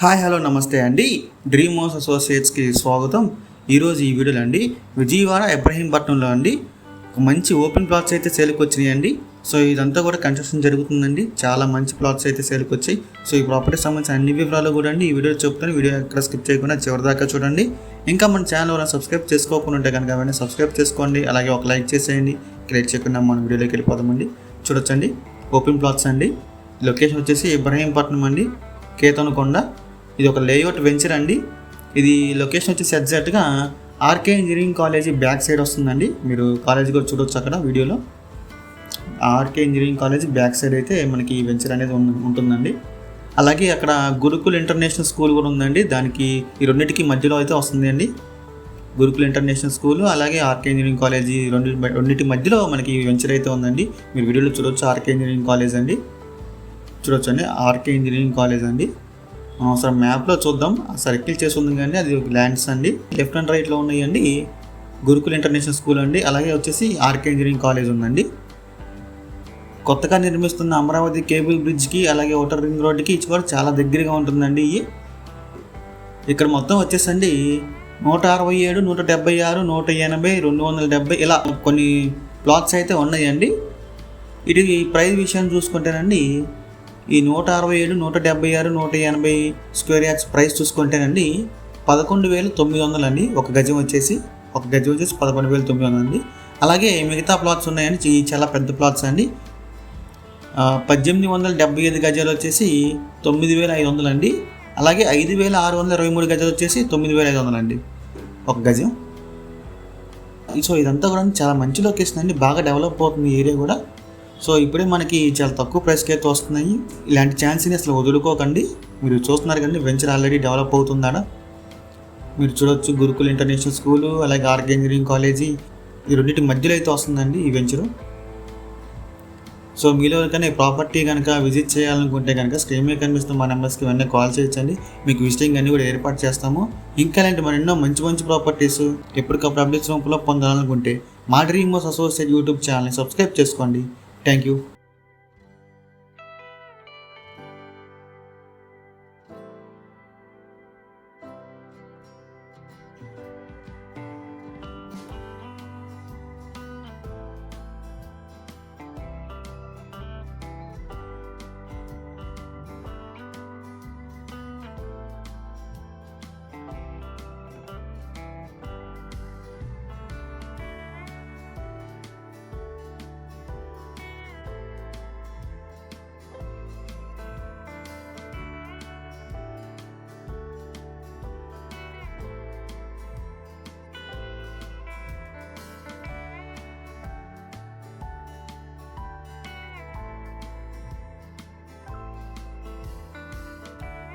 Hi hello నమస్తే అండి. Dream house అసోసియేట్స్కి స్వాగతం. ఈరోజు ఈ వీడియోలో అండి విజయవాడ ఇబ్రహీంపట్నంలో అండి ఒక మంచి ఓపెన్ ప్లాట్స్ అయితే సేల్కి వచ్చినాయి అండి. సో ఇదంతా కూడా కన్స్ట్రక్షన్ జరుగుతుందండి. చాలా మంచి ప్లాట్స్ అయితే సేల్కి వచ్చాయి. సో ఈ ప్రాపర్టీ సంబంధించిన అన్ని వివరాలు కూడా అండి ఈ వీడియో చెప్తాను. వీడియో ఎక్కడ స్కిప్ చేయకుండా చివరి దాకా చూడండి. ఇంకా మన ఛానల్ ఎవరైనా సబ్స్క్రైబ్ చేసుకోకుండా ఉంటే కనుక వెంటనే సబ్స్క్రైబ్ చేసుకోండి. అలాగే ఒక లైక్ చేసేయండి. క్రియేట్ చేయకుండా మన వీడియోలోకి వెళ్ళిపోదామండి. చూడొచ్చండి. ఓపెన్ ప్లాట్స్ అండి. లొకేషన్ వచ్చేసి ఇబ్రహీంపట్నం అండి. కేతనకొండ. ఇది ఒక లేఅవుట్ వెంచర్ అండి. ఇది లొకేషన్ వచ్చేసి ఎగ్జాక్ట్గా RK engineering college back side వస్తుందండి. మీరు కాలేజ్ కూడా చూడొచ్చు అక్కడ వీడియోలో. RK engineering college back side అయితే మనకి ఈ వెంచర్ అనేది ఉంటుందండి. అలాగే అక్కడ గురుకుల్ ఇంటర్నేషనల్ స్కూల్ కూడా ఉందండి. దానికి ఈ రెండింటికి మధ్యలో అయితే వస్తుంది అండి. గురుకుల్ ఇంటర్నేషనల్ స్కూల్ అలాగే ఆర్కే ఇంజనీరింగ్ కాలేజీ రెండు రెండింటి మధ్యలో మనకి వెంచర్ అయితే ఉందండి. మీరు వీడియోలో చూడొచ్చు ఆర్కే ఇంజనీరింగ్ కాలేజ్ అండి. చూడొచ్చు అండి ఆర్కే ఇంజనీరింగ్ కాలేజ్ అండి. ఒకసారి మ్యాప్లో చూద్దాం. ఆ సర్కిల్ చేసి ఉంది కానీ అది ల్యాండ్స్ అండి. లెఫ్ట్ అండ్ రైట్లో ఉన్నాయండి. గురుకుల్ ఇంటర్నేషనల్ స్కూల్ అండి. అలాగే వచ్చేసి ఆర్కే ఇంజనీరింగ్ కాలేజ్ ఉందండి. కొత్తగా నిర్మిస్తున్న అమరావతి కేబుల్ బ్రిడ్జ్కి అలాగే ఓటర్ రింగ్ రోడ్డుకి ఇది కూడా చాలా దగ్గరగా ఉంటుందండి ఇవి ఇక్కడ మొత్తం వచ్చేసండి నూట అరవై ఏడు నూట డెబ్బై ఆరు నూట ఎనభై రెండు వందల డెబ్బై ఇలా కొన్ని ప్లాట్స్ అయితే ఉన్నాయండి. ఇది ప్రైస్ విషయం చూసుకుంటేనండి ఈ నూట అరవై ఏడు నూట డెబ్బై ఆరు నూట ఎనభై స్క్వేర్ యార్డ్స్ ప్రైస్ చూసుకుంటేనండి పదకొండు వేలు తొమ్మిది వందలు అండి ఒక గజం వచ్చేసి ఒక గజం వచ్చేసి పదకొండు వేలు తొమ్మిది వందలు అండి అలాగే మిగతా ప్లాట్స్ ఉన్నాయండి చాలా పెద్ద ప్లాట్స్ అండి. పద్దెనిమిది వందల డెబ్బై ఐదు గజాలు వచ్చేసి తొమ్మిది వేల ఐదు వందలు అండి అలాగే ఐదు వేల ఆరు వందల ఇరవై మూడు గజాలు వచ్చేసి తొమ్మిది వేల ఐదు వందలు అండి ఒక గజం. సో ఇదంతా కూడా చాలా మంచి లొకేషన్ అండి. బాగా డెవలప్ అవుతుంది ఏరియా కూడా. సో ఇప్పుడే మనకి చాలా తక్కువ ప్రైస్కి అయితే వస్తున్నాయి. ఇలాంటి ఛాన్స్ని అసలు వదులుకోకండి. మీరు చూస్తున్నారు కానీ వెంచర్ ఆల్రెడీ డెవలప్ అవుతుందాడ మీరు చూడొచ్చు గురుకుల్ ఇంటర్నేషనల్ స్కూలు అలాగే ఆర్కే ఇంజనీరింగ్ కాలేజీ ఈ రెండింటి మధ్యలో అయితే వస్తుందండి ఈ వెంచరు. సో మీలో కానీ ఈ ప్రాపర్టీ కనుక విజిట్ చేయాలనుకుంటే కనుక స్క్రీన్ మీద కనిపిస్తున్న మా నెంబర్స్కి వెంటనే కాల్ చేయొచ్చండి. మీకు విజిటింగ్ అన్ని కూడా ఏర్పాటు చేస్తాము. ఇంకా ఇలాంటి మరి ఎన్నో మంచి మంచి ప్రాపర్టీస్ ఎప్పటికప్పుడు అప్డేట్స్ రూపంలో పొందాలనుకుంటే మా డ్రీమ్ మోస్ అసోసియేట్ యూట్యూబ్ ఛానల్ని సబ్స్క్రైబ్ చేసుకోండి. Thank you